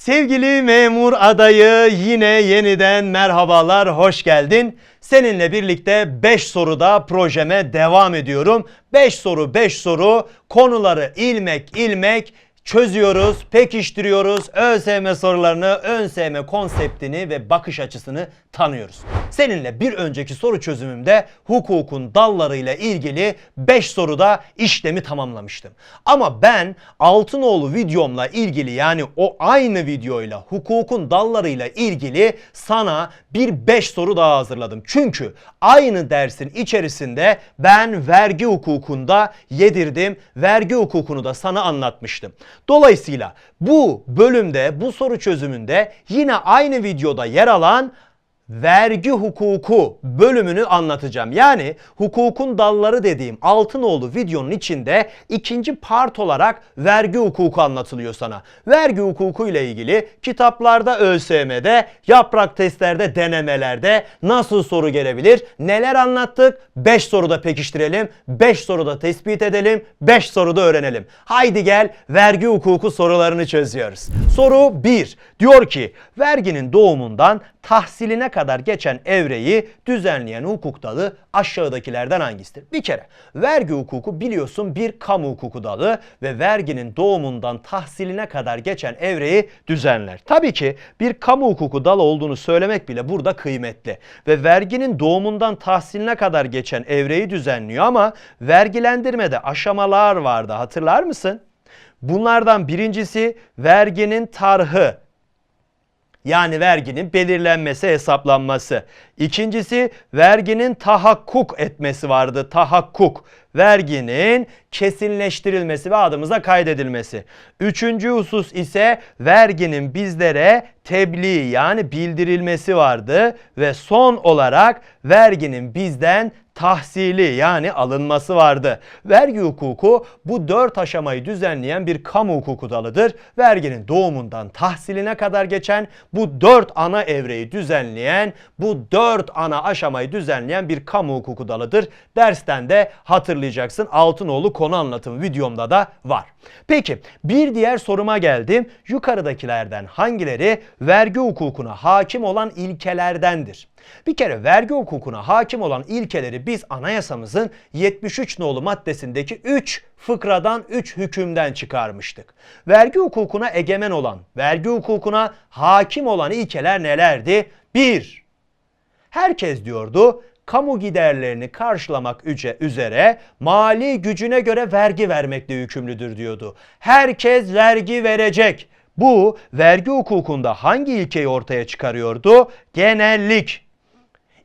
Sevgili memur adayı yine yeniden merhabalar, hoş geldin. Seninle birlikte 5 soruda projeme devam ediyorum. 5 soru 5 soru konuları ilmek ilmek çözüyoruz, pekiştiriyoruz. ÖSYM sorularını, sevme konseptini ve bakış açısını tanıyoruz. Seninle bir önceki soru çözümümde hukukun dallarıyla ilgili 5 soruda işlemi tamamlamıştım. Ama ben Altınoğlu videomla ilgili yani o aynı videoyla hukukun dallarıyla ilgili sana bir 5 soru daha hazırladım. Çünkü aynı dersin içerisinde ben vergi hukukunda yedirdim. Vergi hukukunu da sana anlatmıştım. Dolayısıyla bu bölümde bu soru çözümünde yine aynı videoda yer alan vergi hukuku bölümünü anlatacağım. Yani hukukun dalları dediğim Altınoğlu videonun içinde ikinci part olarak vergi hukuku anlatılıyor sana. Vergi hukuku ile ilgili kitaplarda ÖSYM'de, yaprak testlerde, denemelerde nasıl soru gelebilir? Neler anlattık? 5 soruda pekiştirelim, 5 soruda tespit edelim, 5 soruda öğrenelim. Haydi gel vergi hukuku sorularını çözüyoruz. Soru 1. Diyor ki verginin doğumundan tahsiline kadar geçen evreyi düzenleyen hukuk dalı aşağıdakilerden hangisidir? Bir kere vergi hukuku biliyorsun bir kamu hukuku dalı ve verginin doğumundan tahsiline kadar geçen evreyi düzenler. Tabii ki bir kamu hukuku dalı olduğunu söylemek bile burada kıymetli ve verginin doğumundan tahsiline kadar geçen evreyi düzenliyor ama vergilendirmede aşamalar vardı hatırlar mısın? Bunlardan birincisi verginin tarhı yani verginin belirlenmesi, hesaplanması. İkincisi verginin tahakkuk etmesi vardı. Tahakkuk. Verginin kesinleştirilmesi ve adımıza kaydedilmesi. Üçüncü husus ise verginin bizlere tebliğ yani bildirilmesi vardı. Ve son olarak verginin bizden tahsili yani alınması vardı. Vergi hukuku bu dört aşamayı düzenleyen bir kamu hukuku dalıdır. Verginin doğumundan tahsiline kadar geçen bu dört ana evreyi düzenleyen, bu dört ana aşamayı düzenleyen bir kamu hukuku dalıdır. Dersten de hatırlayacaksın Altınoğlu konu anlatım videomda da var. Peki bir diğer soruma geldim. Yukarıdakilerden hangileri vergi hukukuna hakim olan ilkelerdendir? Bir kere vergi hukukuna hakim olan ilkeleri biz anayasamızın 73 nolu maddesindeki 3 fıkradan 3 hükümden çıkarmıştık. Vergi hukukuna egemen olan, vergi hukukuna hakim olan ilkeler nelerdi? 1. Herkes diyordu kamu giderlerini karşılamak üzere mali gücüne göre vergi vermekle yükümlüdür diyordu. Herkes vergi verecek. Bu vergi hukukunda hangi ilkeyi ortaya çıkarıyordu? Genellik.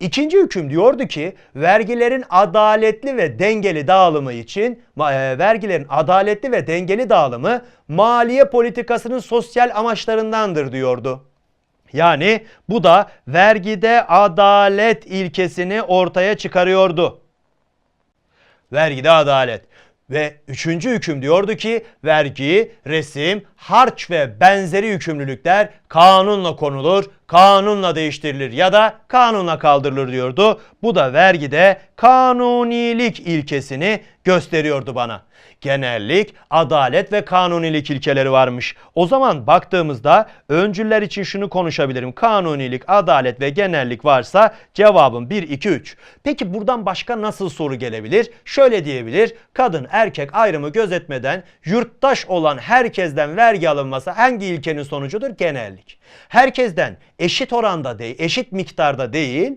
İkinci hüküm diyordu ki vergilerin adaletli ve dengeli dağılımı için e, vergilerin adaletli ve dengeli dağılımı maliye politikasının sosyal amaçlarındandır diyordu. Yani bu da vergide adalet ilkesini ortaya çıkarıyordu. Vergide adalet. Ve üçüncü hüküm diyordu ki vergi, resim, harç ve benzeri yükümlülükler kanunla konulur, kanunla değiştirilir ya da kanunla kaldırılır diyordu. Bu da vergide kanunilik ilkesini gösteriyordu bana. Genellik, adalet ve kanunilik ilkeleri varmış. O zaman baktığımızda öncüller için şunu konuşabilirim. Kanunilik, adalet ve genellik varsa cevabım 1, 2, 3. Peki buradan başka nasıl soru gelebilir? Şöyle diyebilir. Kadın erkek ayrımı gözetmeden yurttaş olan herkesten vergi alınması hangi ilkenin sonucudur? Genellik. Herkesten eşit oranda değil, eşit miktarda değil,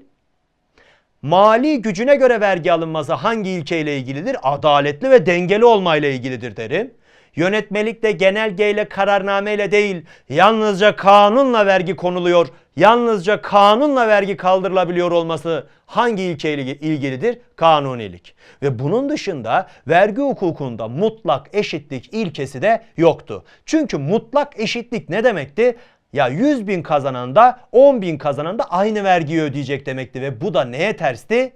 mali gücüne göre vergi alınması hangi ilkeyle ilgilidir? Adaletli ve dengeli olmayla ilgilidir derim. Yönetmelikte genelgeyle kararnameyle değil yalnızca kanunla vergi konuluyor. Yalnızca kanunla vergi kaldırılabiliyor olması hangi ilkeyle ilgilidir? Kanunilik. Ve bunun dışında vergi hukukunda mutlak eşitlik ilkesi de yoktu. Çünkü mutlak eşitlik ne demekti? Ya 100 bin kazanan da 10 bin kazanan da aynı vergiyi ödeyecek demekti ve bu da neye tersti?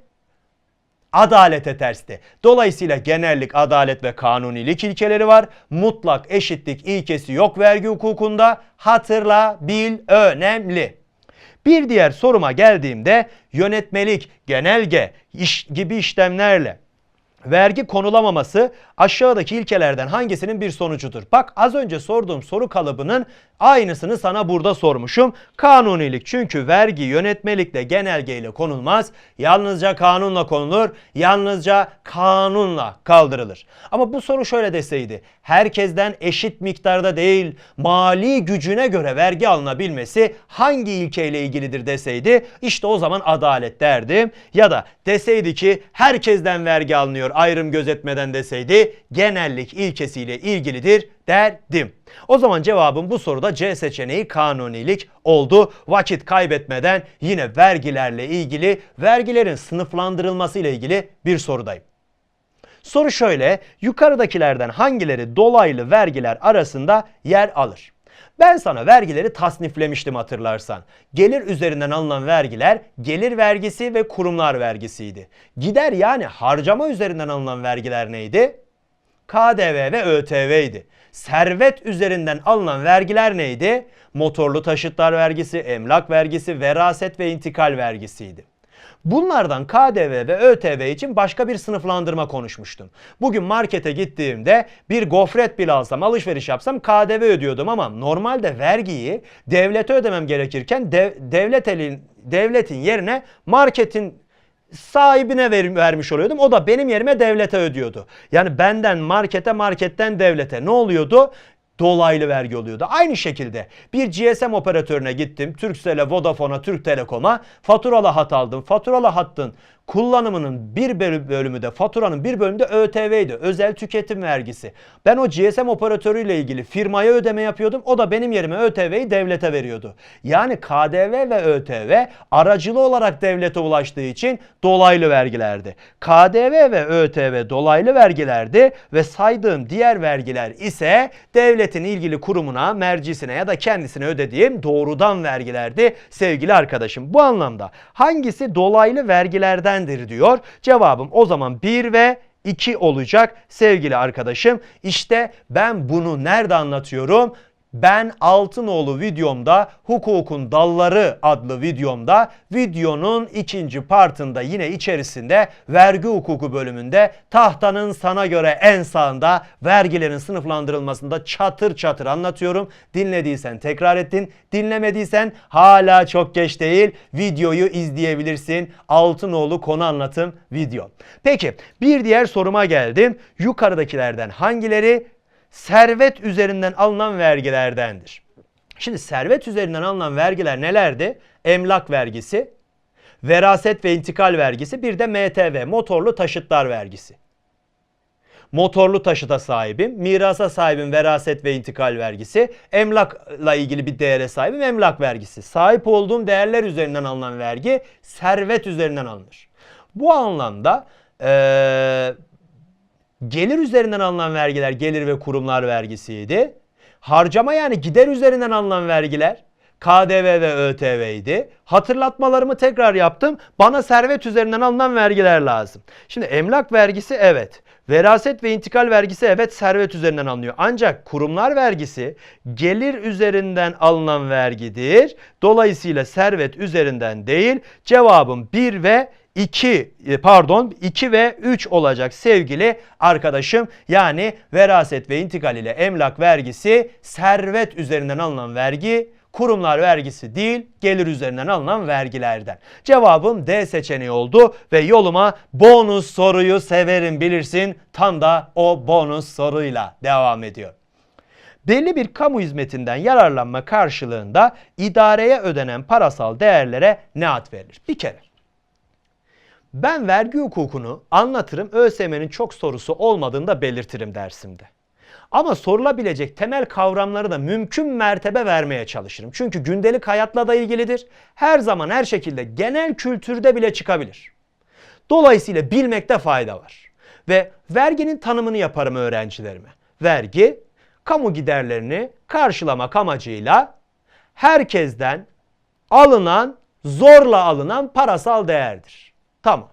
Adalete tersti. Dolayısıyla genellik, adalet ve kanunilik ilkeleri var. Mutlak eşitlik ilkesi yok vergi hukukunda. Hatırla, bil, önemli. Bir diğer soruma geldiğimde yönetmelik, genelge iş gibi işlemlerle vergi konulamaması aşağıdaki ilkelerden hangisinin bir sonucudur? Bak az önce sorduğum soru kalıbının aynısını sana burada sormuşum. Kanunilik çünkü vergi yönetmelikle genelgeyle konulmaz. Yalnızca kanunla konulur. Yalnızca kanunla kaldırılır. Ama bu soru şöyle deseydi. Herkesten eşit miktarda değil mali gücüne göre vergi alınabilmesi hangi ilkeyle ilgilidir deseydi işte o zaman adalet derdim. Ya da deseydi ki herkesten vergi alınıyor ayrım gözetmeden deseydi genellik ilkesiyle ilgilidir derdim. O zaman cevabım bu soruda C seçeneği kanunilik oldu. Vakit kaybetmeden yine vergilerle ilgili vergilerin sınıflandırılması ile ilgili bir sorudayım. Soru şöyle, yukarıdakilerden hangileri dolaylı vergiler arasında yer alır? Ben sana vergileri tasniflemiştim hatırlarsan. Gelir üzerinden alınan vergiler gelir vergisi ve kurumlar vergisiydi. Gider yani harcama üzerinden alınan vergiler neydi? KDV ve ÖTV idi. Servet üzerinden alınan vergiler neydi? Motorlu taşıtlar vergisi, emlak vergisi, veraset ve intikal vergisiydi. Bunlardan KDV ve ÖTV için başka bir sınıflandırma konuşmuştum. Bugün markete gittiğimde bir gofret bile alsam, alışveriş yapsam KDV ödüyordum ama normalde vergiyi devlete ödemem gerekirken dev, devlet elin devletin yerine marketin sahibine ver, vermiş oluyordum. O da benim yerime devlete ödüyordu. Yani benden markete, marketten devlete ne oluyordu? Dolaylı vergi oluyordu. Aynı şekilde bir GSM operatörüne gittim. Turkcell'e, Vodafone'a, Türk Telekom'a faturalı hat aldım. Faturalı hattın kullanımının bir bölümü de faturanın bir bölümü de ÖTV'ydi. Özel tüketim vergisi. Ben o GSM operatörüyle ilgili firmaya ödeme yapıyordum. O da benim yerime ÖTV'yi devlete veriyordu. Yani KDV ve ÖTV aracılı olarak devlete ulaştığı için dolaylı vergilerdi. KDV ve ÖTV dolaylı vergilerdi ve saydığım diğer vergiler ise devletin ilgili kurumuna, mercisine ya da kendisine ödediğim doğrudan vergilerdi sevgili arkadaşım. Bu anlamda hangisi dolaylı vergilerden nedendir diyor. Cevabım o zaman 1 ve 2 olacak sevgili arkadaşım. İşte ben bunu nerede anlatıyorum? Ben Altınoğlu videomda Hukukun Dalları adlı videomda videonun ikinci partında yine içerisinde vergi hukuku bölümünde tahtanın sana göre en sağında vergilerin sınıflandırılmasında çatır çatır anlatıyorum. Dinlediysen tekrar ettin. Dinlemediysen hala çok geç değil. Videoyu izleyebilirsin. Altınoğlu konu anlatım video. Peki bir diğer soruma geldim. Yukarıdakilerden hangileri servet üzerinden alınan vergilerdendir. Şimdi servet üzerinden alınan vergiler nelerdi? Emlak vergisi, veraset ve intikal vergisi, bir de MTV, motorlu taşıtlar vergisi. Motorlu taşıta sahibim, mirasa sahibim veraset ve intikal vergisi, emlakla ilgili bir değere sahibim emlak vergisi. Sahip olduğum değerler üzerinden alınan vergi servet üzerinden alınır. Bu anlamda ee, Gelir üzerinden alınan vergiler gelir ve kurumlar vergisiydi. Harcama yani gider üzerinden alınan vergiler KDV ve ÖTV idi. Hatırlatmalarımı tekrar yaptım. Bana servet üzerinden alınan vergiler lazım. Şimdi emlak vergisi evet. Veraset ve intikal vergisi evet servet üzerinden alınıyor. Ancak kurumlar vergisi gelir üzerinden alınan vergidir. Dolayısıyla servet üzerinden değil. Cevabım 1 ve 2 e, pardon 2 ve 3 olacak sevgili arkadaşım. Yani veraset ve intikal ile emlak vergisi servet üzerinden alınan vergi kurumlar vergisi değil gelir üzerinden alınan vergilerden. Cevabım D seçeneği oldu ve yoluma bonus soruyu severim bilirsin tam da o bonus soruyla devam ediyor. Belli bir kamu hizmetinden yararlanma karşılığında idareye ödenen parasal değerlere ne ad verilir? Bir kere ben vergi hukukunu anlatırım. ÖSYM'nin çok sorusu olmadığını da belirtirim dersimde. Ama sorulabilecek temel kavramları da mümkün mertebe vermeye çalışırım. Çünkü gündelik hayatla da ilgilidir. Her zaman her şekilde genel kültürde bile çıkabilir. Dolayısıyla bilmekte fayda var. Ve verginin tanımını yaparım öğrencilerime. Vergi, kamu giderlerini karşılamak amacıyla herkesten alınan, zorla alınan parasal değerdir. Tamam.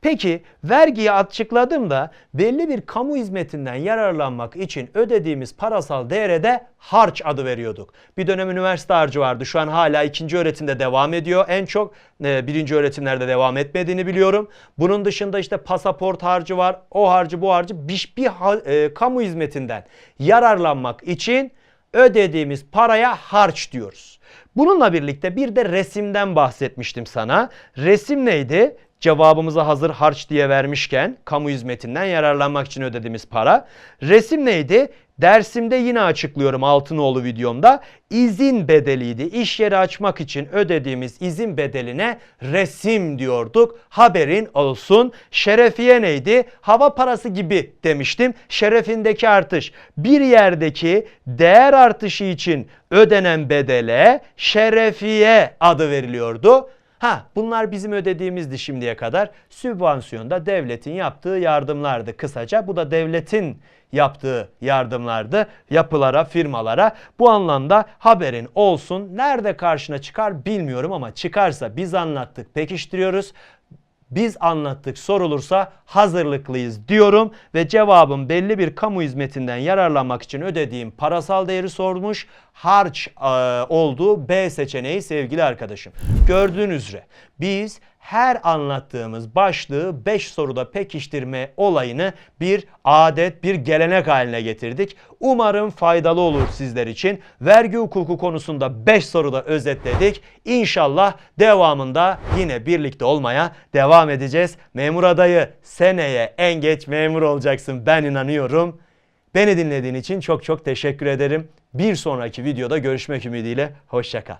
Peki vergiyi açıkladım da belli bir kamu hizmetinden yararlanmak için ödediğimiz parasal değere de harç adı veriyorduk. Bir dönem üniversite harcı vardı. Şu an hala ikinci öğretimde devam ediyor. En çok e, birinci öğretimlerde devam etmediğini biliyorum. Bunun dışında işte pasaport harcı var. O harcı bu harcı bir, bir e, kamu hizmetinden yararlanmak için ödediğimiz paraya harç diyoruz. Bununla birlikte bir de resimden bahsetmiştim sana. Resim neydi? Cevabımızı hazır harç diye vermişken kamu hizmetinden yararlanmak için ödediğimiz para. Resim neydi? Dersimde yine açıklıyorum Altınoğlu videomda. İzin bedeliydi. İş yeri açmak için ödediğimiz izin bedeline resim diyorduk. Haberin olsun. Şerefiye neydi? Hava parası gibi demiştim. Şerefindeki artış. Bir yerdeki değer artışı için ödenen bedele şerefiye adı veriliyordu. Ha bunlar bizim ödediğimizdi şimdiye kadar. Sübvansiyon da devletin yaptığı yardımlardı kısaca. Bu da devletin yaptığı yardımlardı yapılara, firmalara. Bu anlamda haberin olsun. Nerede karşına çıkar bilmiyorum ama çıkarsa biz anlattık, pekiştiriyoruz. Biz anlattık sorulursa hazırlıklıyız diyorum ve cevabım belli bir kamu hizmetinden yararlanmak için ödediğim parasal değeri sormuş. Harç e, olduğu B seçeneği sevgili arkadaşım. Gördüğünüz üzere biz her anlattığımız başlığı 5 soruda pekiştirme olayını bir adet, bir gelenek haline getirdik. Umarım faydalı olur sizler için. Vergi hukuku konusunda 5 soruda özetledik. İnşallah devamında yine birlikte olmaya devam edeceğiz. Memur adayı seneye en geç memur olacaksın ben inanıyorum. Beni dinlediğin için çok çok teşekkür ederim. Bir sonraki videoda görüşmek ümidiyle. Hoşçakal.